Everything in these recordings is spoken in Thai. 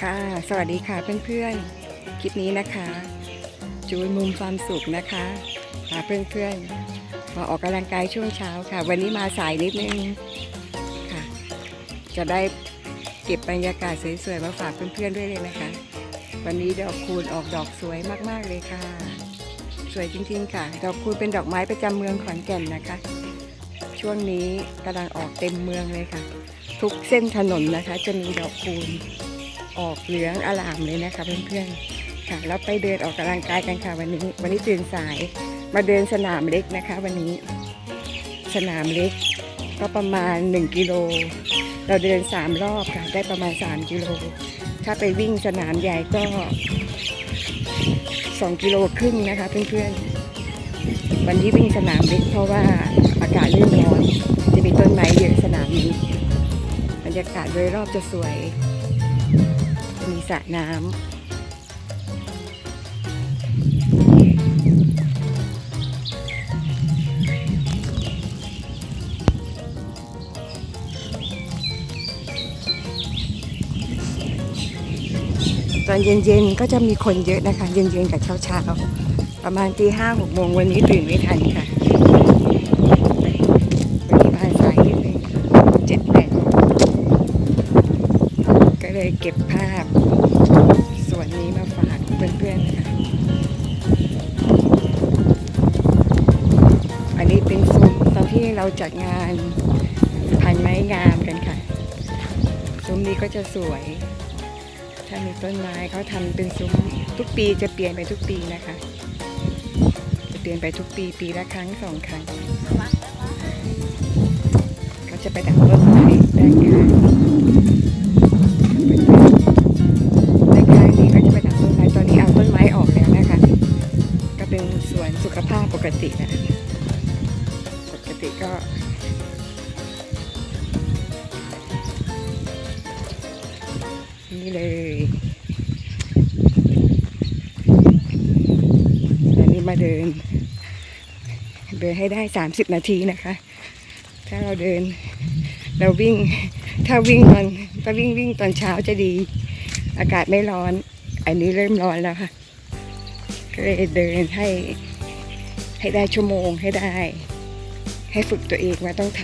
ค่ะ สวัสดีค่ะเพื่อนๆ คลิปนี้นะคะ จูนมุมความสุขนะคะพาเพื่อนๆ มาออกกำลังกายช่วงเช้าค่ะ วันนี้มาสายนิดนึงค่ะ จะได้เก็บบรรยากาศสวยๆ มาฝากเพื่อนๆ ด้วยเลยนะคะ วันนี้ดอกคูณออกดอกสวยมากๆเลยค่ะ สวยจริงๆค่ะ ดอกคูณเป็นดอกไม้ประจำเมืองขอนแก่นนะคะ ช่วงนี้กำลังออกเต็มเมืองเลยค่ะ ทุกเส้นถนนนะคะ จะมีดอกคูณออกเหลืองอลามเลยนะคะเพื่อนๆค่ะแล้วไปเดินออกกำลังกายกันค่ะวันนี้ วันนี้ตื่นสายมาเดินสนามเล็กนะคะ วันนี้สนามเล็ก ก็ประมาณ 1 กิโล เราเดิน 3 รอบค่ะ ได้ประมาณ 3 กิโล ถ้าไปวิ่งสนามใหญ่ก็ 2 กิโลครึ่งนะคะเพื่อนๆวันนี้วิ่งสนามเล็กเพราะว่าอากาศเริ่มร้อนจะมีต้นไม้เยอะสนามนี้ รรยากาศโดยรอบจะสวย มีสระน้ำตอนเย็นๆ ก็จะมีคนเยอะนะคะ เย็นๆ กับเช้าๆ ประมาณตีห้าหกโมงวันนี้ตื่นไม่ทันค่ะ วันนี้มาสายนิดนึงเจ็ดแปดก็ เก็บภาพ ส่วนนี้มาฝากเพื่อนๆนะคะอันนี้เป็นซุ้มตอนที่เราจัดงานพันไม้งามกันค่ะ ซุ้มนี้ก็จะสวย ถ้ามีต้นไม้เขาทำเป็นซุ้มทุกปีจะเปลี่ยนไปทุกปีนะคะ จะเปลี่ยนไปทุกปีปีละครั้งสองครั้งเขาจะไปดักต้นไม้ด้านข้างาน กตินะ ปกติก็ นี่เลยอันนี้มาเดิน เดินให้ได้30นาทีนะคะ ถ้าเราเดิน เราวิ่ง ถ้าวิ่งตอนถ้าวิ่งวิ่งตอนเช้าจะดี อากาศไม่ร้อน อันนี้เริ่มร้อนแล้วค่ะก็เลยเดินให้ ให้ได้ชั่วโมงให้ได้ ให้ฝึกตัวเองว่าต้องท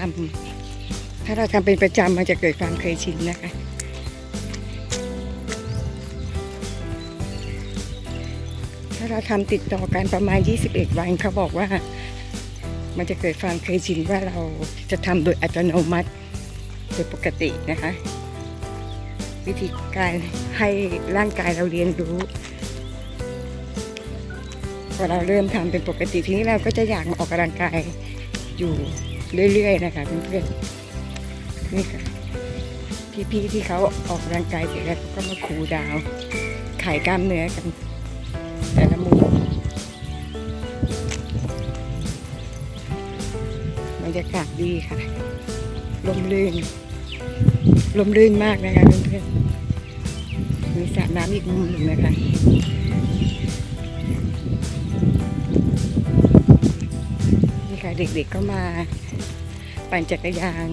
ำถ้าเราทำเป็นประจำมันจะเกิดความเคยชินนะคะถ้าเราทำติดต่อกันประมาณ 21 วันเขาบอกว่ามันจะเกิดความเคยชินว่าเราจะทำโดยอัตโนมัติโดยปกตินะคะ วิธีการให้ร่างกายเราเรียนรู้ พอเราเริ่มทำเป็นปกติทีนี้เราก็จะอยากมาออกกำลังกายอยู่เรื่อยๆนะคะเพื่อนๆนี่ค่ะพี่ๆที่เขาออกกำลังกายเสร็จแล้วก็มาคูลดาวน์ขายกล้ามเนื้อกัน แต่ละมุมบรรยากาศดีค่ะลมลื่นลมลื่นมากนะคะเพื่อนๆมีสระน้ำอีกมุมหนึ่งนะคะ ค่ะ เด็กๆก็มาปั่นจักรยาน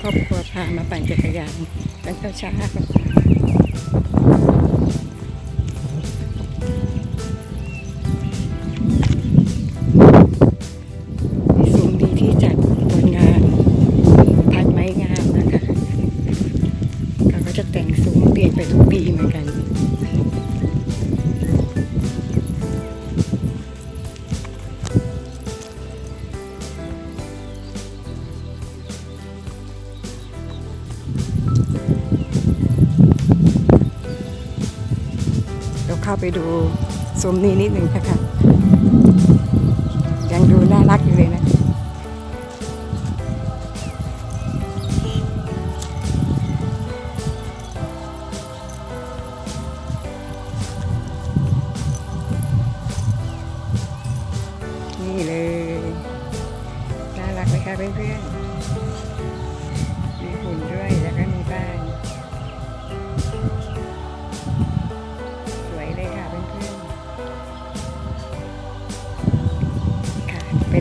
ครอบครัวพามาปั่นจักรยานตั้งแต่เช้า เราเข้าไปดูซุ้มนี้นิดหนึ่งนะคะยังดูน่ารักอยู่เลยนะ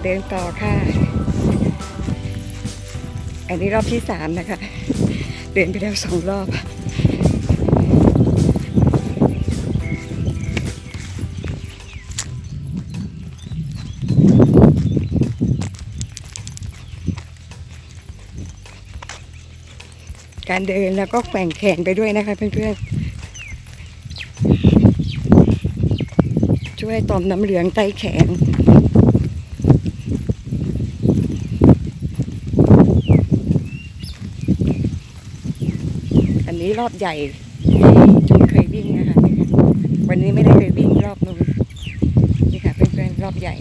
เดินต่อค่ะ อันนี้รอบที่สามนะคะ เดินไปแล้วสองรอบการเดินแล้วก็แกว่งแขนไปด้วยนะคะเพื่อนๆ ช่วยต่อมน้ำเหลืองใต้แขน อันนี้ รอบใหญ่จุนเคยวิ่งนะคะนี่ค่ะวันนี้ไม่ได้ไปวิ่งรอบนู้นนี่ค่ะเพื่อนๆรอบใหญ่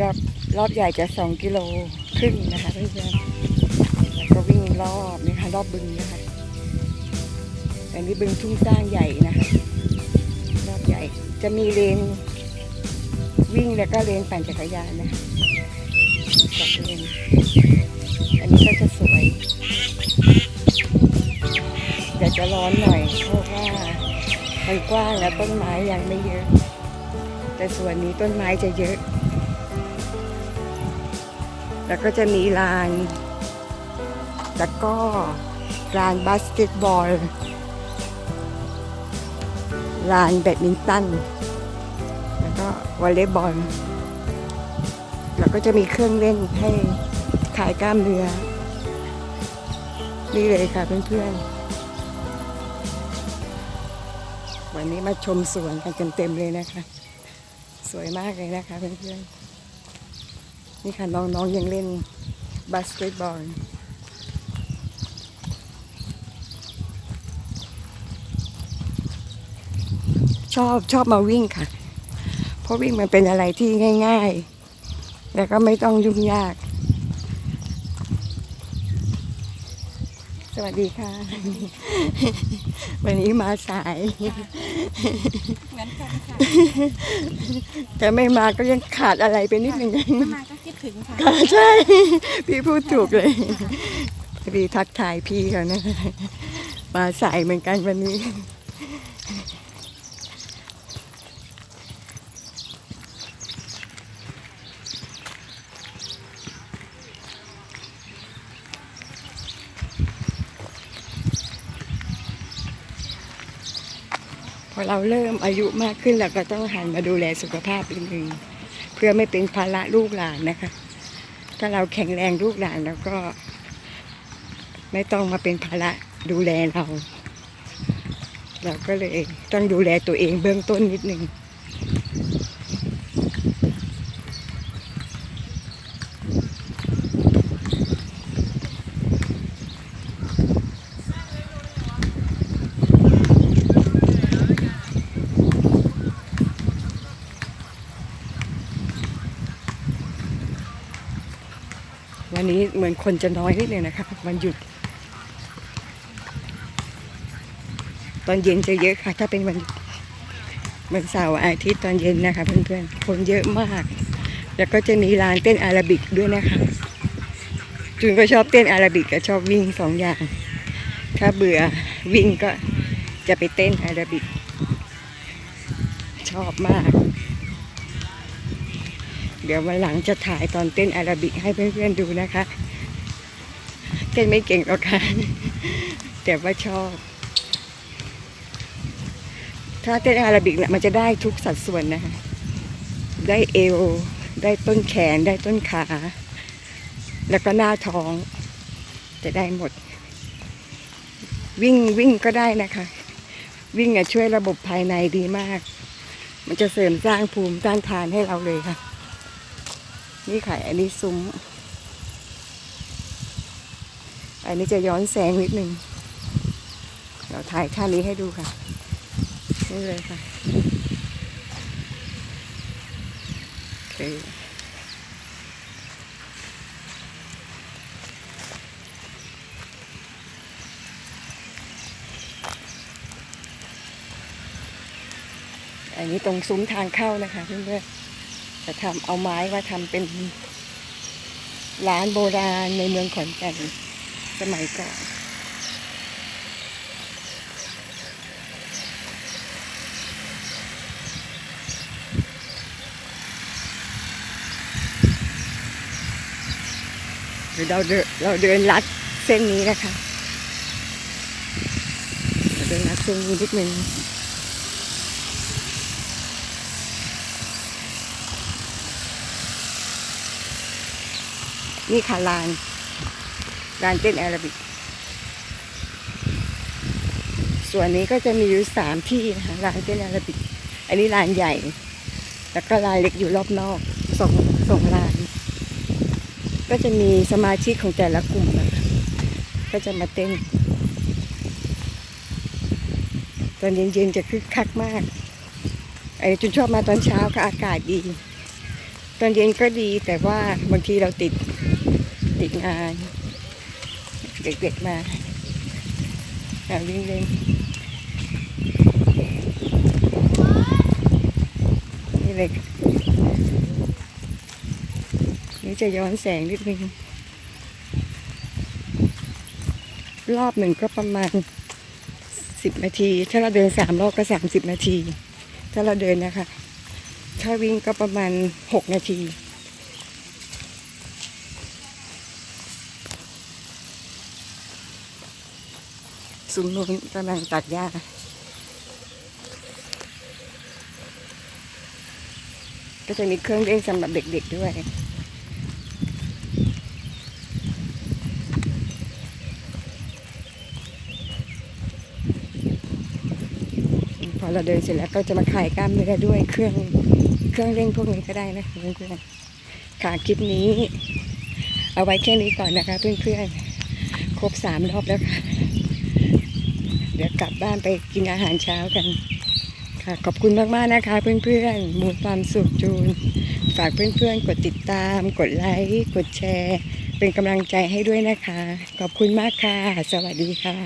รอบรอบใหญ่จะสองกิโลครึ่งนะคะเพื่อนๆแล้วก็วิ่งรอบนี่ค่ะรอบบึงนะคะอันนี้บึงทุ่งสร้างใหญ่นะคะรอบใหญ่จะมีเลนวิ่งแล้วก็เลนปั่นจักรยานนะสองเลนอันนี้ก็จะสวย จะร้อนหน่อย เพราะว่ามันกว้างและต้นไม้ยังไม่เยอะ แต่ส่วนนี้ต้นไม้จะเยอะ แล้วก็จะมีลานตะกร้อลานบาสเกตบอลลานแบดมินตัน แล้วก็วอลเลย์บอล แล้วก็จะมีเครื่องเล่นให้ขายกล้ามเนื้อนี่เลยค่ะเพื่อนๆ วันนี้มาชมสวนกันเต็มๆเลยนะคะ สวยมากเลยนะคะเพื่อนๆนี่ค่ะน้องๆยังเล่นบาสเกตบอลชอบชอบมาวิ่งค่ะ เพราะวิ่งมันเป็นอะไรที่ง่าย ๆ แล้วก็ไม่ต้องยุ่งยาก สวัสดีค่ะ วันนี้มาสาย เหมือนกันค่ะแต่ไม่มาก็ยังขาดอะไรไปนิดนึงถ้ามาก็คิดถึงค่ะค่ะใช่ พี่พูดถูกเลยพอดีทักทายพี่เขานะ มาสายเหมือนกันวันนี้ พ อเราเริ่มอายุมากขึ้นเราก็ต้องหันมาดูแลสุขภาพนิดนึงเพื่อไม่เป็นภาระลูกหลานนะคะ ถ้าเราแข็งแรงลูกหลานแล้วก็ ไม่ต้องมาเป็นภาระดูแลเรา เราก็เลยต้องดูแลตัวเองเบื้องต้นนิดนึง เหมือนคนจะน้อยนิดนึงนะคะวันหยุด ตอนเย็นจะเยอะค่ะ ถ้าเป็นวันวันเสาร์อาทิตย์ตอนเย็นนะคะเพื่อนๆคนเยอะมาก แล้วก็จะมีลานเต้นอาราบิกด้วยนะคะ จุนก็ชอบเต้นอาราบิกกับชอบวิ่งสองอย่าง ถ้าเบื่อวิ่งก็จะไปเต้นอาราบิก ชอบมาก เดี๋ยววันหลังจะถ่ายตอนเต้นอาราบิกให้เพื่อนๆดูนะคะ เต้นไม่เก่งหรอกค่ะแต่ว่าชอบ ถ้าเต้นอาราบิกเนี่ยมันจะได้ทุกสัดส่วนนะคะ ได้เอว ได้ต้นแขน ได้ต้นขา แล้วก็หน้าท้อง จะได้หมด วิ่งวิ่งก็ได้นะคะ วิ่งอะช่วยระบบภายในดีมากมันจะเสริมสร้างภูมิต้านทานให้เราเลยค่ะ นี่ค่ะอันนี้ซุ้ม อันนี้จะย้อนแสงนิดนึง เราถ่ายท่านี้ให้ดูค่ะ นี่เลยค่ะโอเคอันนี้ตรงซุ้มทางเข้านะคะเพื่อนๆ จะทำเอาไม้มาทำเป็นร้านโบราณในเมืองขอนแก่นสมัยก่อนเดี๋ยวเราเดินเราเดินลัดเส้นนี้นะคะ เดินนักเชิงนิดนึง นี่ค่ะลานลานเต้นแอโรบิก ส่วนนี้ก็จะมีอยู่สามที่นะคะลานเต้นแอโรบิก อันนี้ลานใหญ่ แล้วก็ลานเล็กอยู่รอบนอกสองสองลาน ก็จะมีสมาชิกของแต่ละกลุ่มนะคะก็จะมาเต้น ตอนเย็นๆจะคึกคักมากไอ้จุนชอบมาตอนเช้าค่ะอากาศดี ตอนเย็นก็ดีแต่ว่าบางทีเราติด ติดงาน เด็กๆมาอาวิ่งเล่นนี่เลยนี่จะย้อนแสงนิดนึงรอบหนึ่งก็ประมาณสิบนาที ถ้าเราเดินสามรอบก็สามสิบนาที ถ้าเราเดินนะคะ ถ้าวิ่งก็ประมาณหกนาที ซุ้มนู้นกำลังตัดหญ้าก็จะมีเครื่องเล่นสำหรับเด็กๆด้วยพอเราเดินเสร็จแล้วก็จะมาขายกล้ามเนื้อด้วยเครื่องเครื่องเล่นพวกนี้ก็ได้นะคะเพื่อนๆค่ะคลิปนี้ เอาไว้แค่นี้ก่อนนะคะเพื่อนๆครบสามรอบแล้วค่ะ เดี๋ยวกลับบ้านไปกินอาหารเช้ากัน ค่ะขอบคุณมากๆนะคะ เพื่อนๆมูความสุขจูน ฝากเพื่อนๆ กดติดตาม กดไลค์กดแชร์ เป็นกำลังใจให้ด้วยนะคะ ขอบคุณมากค่ะ สวัสดีค่ะ